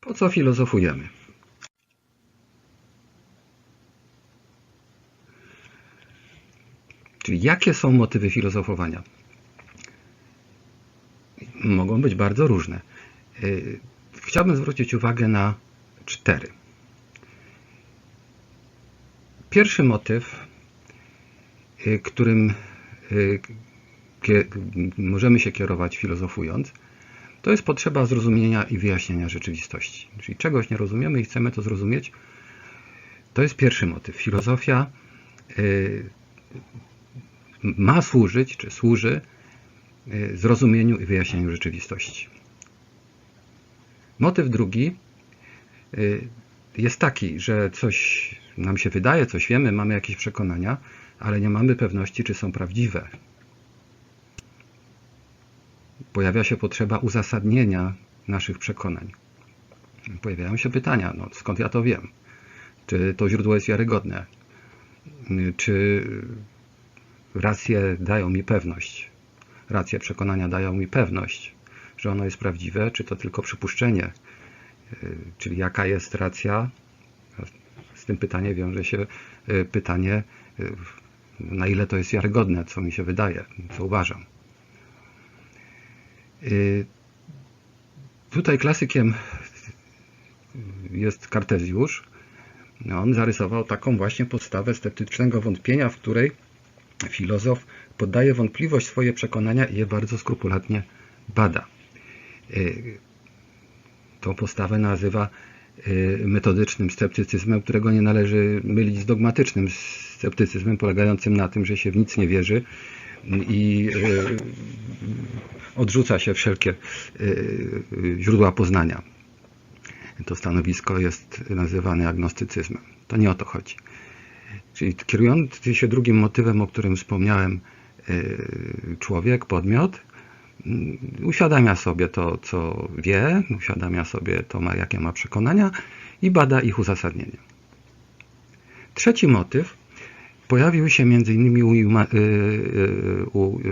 Po co filozofujemy? Czyli jakie są motywy filozofowania? Mogą być bardzo różne. Yy, Chciałbym zwrócić uwagę na cztery. Pierwszy motyw, yy, którym kie- możemy się kierować filozofując, to jest potrzeba zrozumienia i wyjaśnienia rzeczywistości. Czyli czegoś nie rozumiemy i chcemy to zrozumieć. To jest pierwszy motyw. Filozofia y, ma służyć, czy służy y, zrozumieniu i wyjaśnieniu rzeczywistości. Motyw drugi y, jest taki, że coś nam się wydaje, coś wiemy, mamy jakieś przekonania, ale nie mamy pewności, czy są prawdziwe. Pojawia się potrzeba uzasadnienia naszych przekonań. Pojawiają się pytania, no, skąd ja to wiem? Czy to źródło jest wiarygodne? Czy racje dają mi pewność? Racje przekonania dają mi pewność, że ono jest prawdziwe, czy to tylko przypuszczenie? Czyli jaka jest racja? Z tym pytaniem wiąże się y, pytanie, y, na ile to jest wiarygodne, co mi się wydaje, co uważam. Y, Tutaj klasykiem jest Kartezjusz. On zarysował taką właśnie podstawę sceptycznego wątpienia, w której filozof poddaje wątpliwość swoje przekonania i je bardzo skrupulatnie bada. Y, Tą postawę nazywa y, metodycznym sceptycyzmem, którego nie należy mylić z dogmatycznym sceptycyzmem, polegającym na tym, że się w nic nie wierzy i y, odrzuca się wszelkie y, źródła poznania. To stanowisko jest nazywane agnostycyzmem. To nie o to chodzi. Czyli kierując się drugim motywem, o którym wspomniałem, y, człowiek, podmiot, mm, uświadamia sobie to, co wie, uświadamia sobie to, jakie ma przekonania i bada ich uzasadnienie. Trzeci motyw pojawił się między innymi u, Ima- y, y, u, y,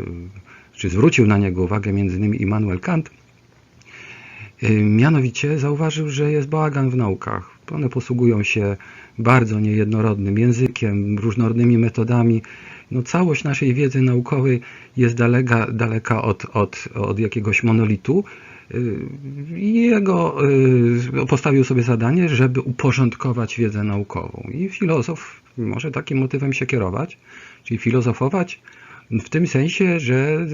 czy zwrócił na niego uwagę między innymi Immanuel Kant, Y, Mianowicie zauważył, że jest bałagan w naukach. One posługują się bardzo niejednorodnym językiem, różnorodnymi metodami. No, całość naszej wiedzy naukowej jest daleka, daleka od, od, od jakiegoś monolitu. Y, I jego y, postawił sobie zadanie, żeby uporządkować wiedzę naukową. I filozof może takim motywem się kierować, czyli filozofować w tym sensie, że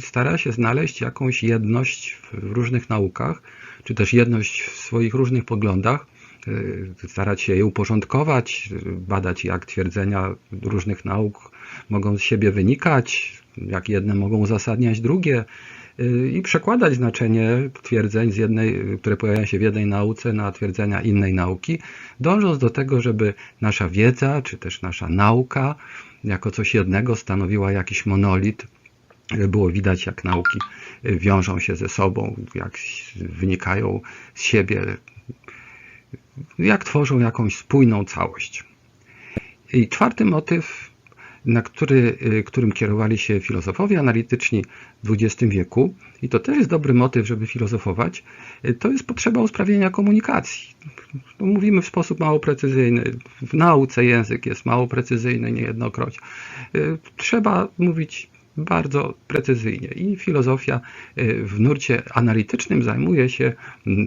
stara się znaleźć jakąś jedność w różnych naukach, czy też jedność w swoich różnych poglądach, y, starać się je uporządkować, badać jak twierdzenia różnych nauk mogą z siebie wynikać, jak jedne mogą uzasadniać drugie i przekładać znaczenie twierdzeń z jednej, y, które pojawiają się w jednej nauce na twierdzenia innej nauki, dążąc do tego, żeby nasza wiedza, czy też nasza nauka jako coś jednego stanowiła jakiś monolit, żeby było widać, jak nauki y, wiążą się ze sobą, jak wynikają z siebie, jak tworzą jakąś spójną całość. I czwarty motyw, na który, y, którym kierowali się filozofowie analityczni w XX wieku, i to też jest dobry motyw, żeby filozofować, y, to jest potrzeba usprawnienia komunikacji. No, mówimy w sposób mało precyzyjny. W nauce język jest mało precyzyjny niejednokroć. Y, Trzeba mówić bardzo precyzyjnie. I filozofia w nurcie analitycznym zajmuje się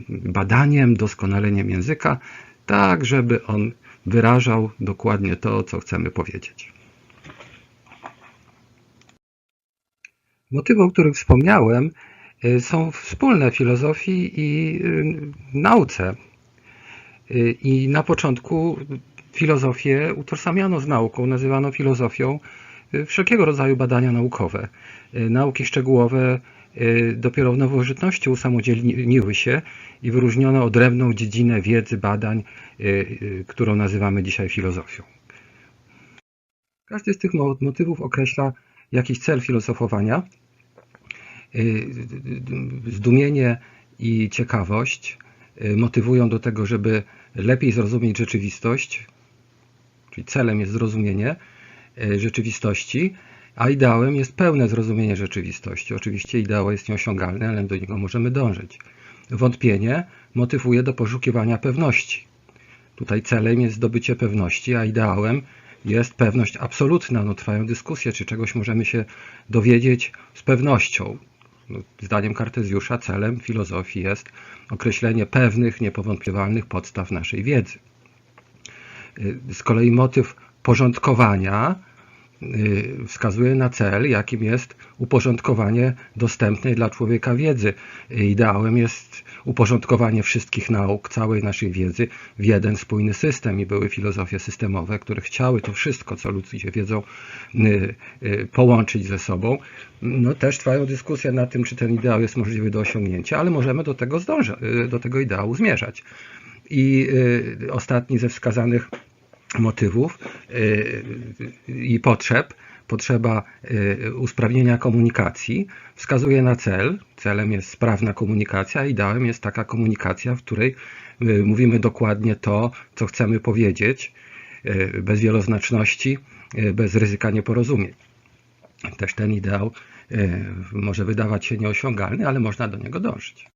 badaniem, doskonaleniem języka, tak żeby on wyrażał dokładnie to, co chcemy powiedzieć. Motywy, o których wspomniałem, y, są wspólne filozofii i y, nauce. Y, I na początku filozofię utożsamiano z nauką, nazywano filozofią wszelkiego rodzaju badania naukowe. Nauki szczegółowe dopiero w nowożytności usamodzielniły się i wyróżniono odrębną dziedzinę wiedzy, badań, którą nazywamy dzisiaj filozofią. Każdy z tych mo- motywów określa jakiś cel filozofowania. Y, Zdumienie i ciekawość y, motywują do tego, żeby lepiej zrozumieć rzeczywistość, czyli celem jest zrozumienie y, rzeczywistości, a ideałem jest pełne zrozumienie rzeczywistości. Oczywiście ideał jest nieosiągalny, ale do niego możemy dążyć. wątpienie motywuje do poszukiwania pewności. Tutaj celem jest zdobycie pewności, a ideałem jest pewność absolutna. No, trwają dyskusje, czy czegoś możemy się dowiedzieć z pewnością. Zdaniem Kartezjusza celem filozofii jest określenie pewnych, niepowątpiewalnych podstaw naszej wiedzy. Y, Z kolei motyw porządkowania wskazuje na cel, jakim jest uporządkowanie dostępnej dla człowieka wiedzy. Ideałem jest uporządkowanie wszystkich nauk, całej naszej wiedzy w jeden spójny system i były filozofie systemowe, które chciały to wszystko, co ludzie wiedzą, y, y, połączyć ze sobą. No też trwają dyskusje na tym, czy ten ideał jest możliwy do osiągnięcia, ale możemy do tego zdążać, do tego ideału zmierzać. I y, ostatni ze wskazanych motywów y, i potrzeb, potrzeba y, usprawnienia komunikacji, wskazuje na cel. Celem jest sprawna komunikacja, ideałem jest taka komunikacja, w której y, mówimy dokładnie to, co chcemy powiedzieć, bez wieloznaczności, bez ryzyka nieporozumień. Też ten ideał może wydawać się nieosiągalny, ale można do niego dążyć.